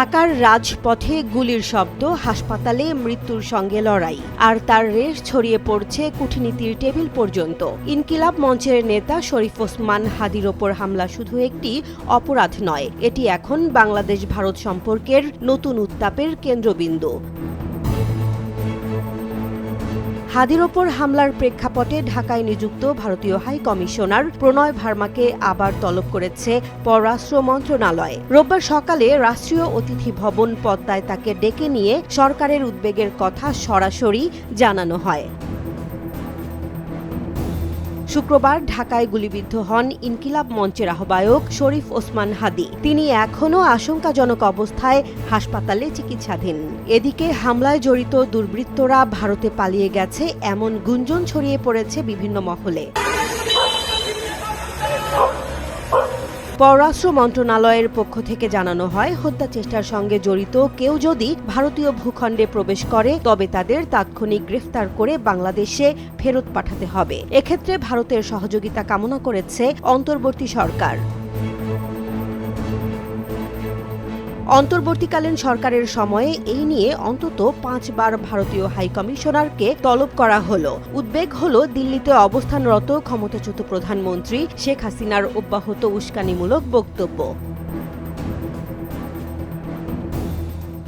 ঢাকার রাজপথে গুলির শব্দ, হাসপাতালে মৃত্যুর সঙ্গে লড়াই। আর তার রেশ ছড়িয়ে পড়ছে কূটনীতির টেবিল পর্যন্ত। ইনকিলাব মঞ্চের নেতা শরীফ ওসমান হাদির ওপর হামলা শুধু একটি অপরাধ নয়, এটি এখন বাংলাদেশ ভারত সম্পর্কের নতুন উত্তাপের কেন্দ্রবিন্দু। হাদির ওপর হামলার প্রেক্ষাপটে ঢাকায় নিযুক্ত ভারতীয় হাই কমিশনার প্রণয় ভার্মাকে আবার তলব করেছে পররাষ্ট্র মন্ত্রণালয়। রোববার সকালে রাষ্ট্রীয় অতিথি ভবন পদ্মায় তাকে ডেকে নিয়ে সরকারের উদ্বেগের কথা সরাসরি জানানো হয়। শুক্রবার ঢাকায় গুলিবিদ্ধ হন ইনকিলাব মঞ্চের আহ্বায়ক শরীফ ওসমান হাদি। তিনি এখনও আশঙ্কাজনক অবস্থায় হাসপাতালে চিকিৎসাধীন। এদিকে হামলায় জড়িত দুর্বৃত্তরা ভারতে পালিয়ে গেছে, এমন গুঞ্জন ছড়িয়ে পড়েছে বিভিন্ন মহলে। পররাষ্ট্র মন্ত্রণালয়ের পক্ষ থেকে জানানো হয়, হত্যা চেষ্টার সঙ্গে জড়িত কেউ যদি ভারতীয় ভূখণ্ডে প্রবেশ করে, তবে তাদের তাৎক্ষণিক গ্রেফতার করে বাংলাদেশে ফেরত পাঠাতে হবে। এক্ষেত্রে ভারতের সহযোগিতা কামনা করেছে অন্তর্বর্তী সরকার। অন্তর্বর্তীকালীন সরকারের সময়ে এই নিয়ে অন্তত পাঁচবার ভারতীয় হাইকমিশনারকে তলব করা হল। উদ্বেগ হল দিল্লিতে অবস্থানরত ক্ষমতাচ্যুত প্রধানমন্ত্রী শেখ হাসিনার অব্যাহত উস্কানিমূলক বক্তব্য।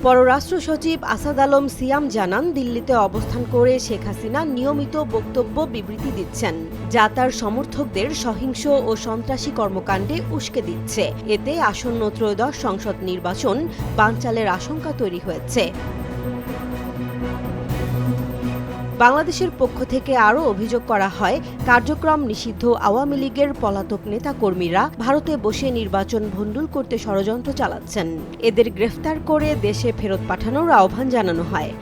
পররাষ্ট্র সচিব আসাদ আলম সিয়াম জানান, দিল্লিতে অবস্থান করে শেখ হাসিনা নিয়মিত বক্তব্য বিবৃতি দিচ্ছেন। যা তার সমর্থকদের সহিংস ও সন্ত্রাসী কর্মকাণ্ডে উস্কে দিচ্ছে। এতে আসন্ন ত্রয়োদশ সংসদ নির্বাচন বানচালের আশঙ্কা তৈরি হয়েছে। বাংলাদেশের পক্ষ থেকে আরও অভিযোগ করা হয়, কার্যক্রম নিষিদ্ধ আওয়ামী লীগের পলাতক নেতাকর্মীরা ভারতে বসে নির্বাচন ভণ্ডুল করতে ষড়যন্ত্র চালাচ্ছেন। এদের গ্রেফতার করে দেশে ফেরত পাঠানোর আহ্বান জানানো হয়।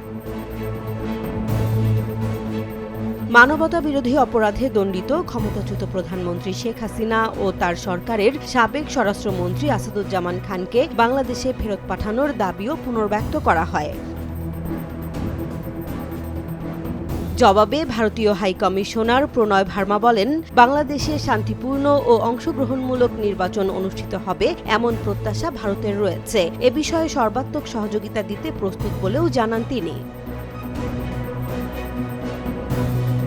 মানবতা বিরোধী অপরাধে দণ্ডিত ক্ষমতাচ্যুত প্রধানমন্ত্রী শেখ হাসিনা ও তার সরকারের সাবেক স্বরাষ্ট্রমন্ত্রী আসাদুজ্জামান খানকে বাংলাদেশে ফেরত পাঠানোর দাবিও পুনর্ব্যক্ত করা হয়। জবাবে ভারতীয় হাইকমিশনার প্রণয় ভার্মা বলেন, বাংলাদেশে শান্তিপূর্ণ ও অংশগ্রহণমূলক নির্বাচন অনুষ্ঠিত হবে এমন প্রত্যাশা ভারতের রয়েছে। এ বিষয়ে সর্বাত্মক সহযোগিতা দিতে প্রস্তুত বলেও জানান তিনি।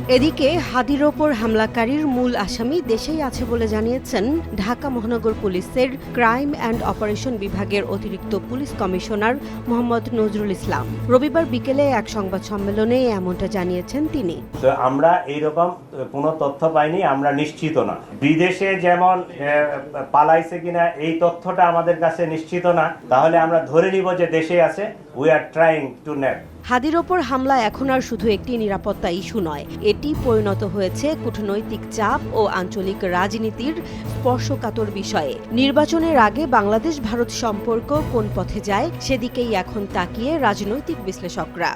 এদিকে হাদির ওপর হামলাকারীর মূল আসামি দেশেই আছে বলে জানিয়েছেন ঢাকা মহানগর পুলিশের ক্রাইম অ্যান্ড অপারেশন বিভাগের অতিরিক্ত পুলিশ কমিশনার মোহাম্মদ নজরুল ইসলাম। রবিবার বিকেলে এক সংবাদ সম্মেলনে এমনটা জানিয়েছেন তিনি। আমরা এইরকম কোনো তথ্য পাইনি আমরা নিশ্চিত না। বিদেশে যেমন পালাইছে কিনা এই তথ্যটা আমাদের কাছে নিশ্চিত না। তাহলে আমরা ধরে নিব যে দেশে আছে we are trying to net হাদির ওপর হামলা এখন আর শুধু একটি নিরাপত্তা ইস্যু নয় এটি পরিণত হয়েছে কূটনৈতিক চাপ ও আঞ্চলিক রাজনীতির স্পর্শকাতর বিষয়ে। নির্বাচনের আগে বাংলাদেশ ভারত সম্পর্ক কোন পথে যায় সেদিকেই এখন তাকিয়ে রাজনৈতিক বিশ্লেষকরা।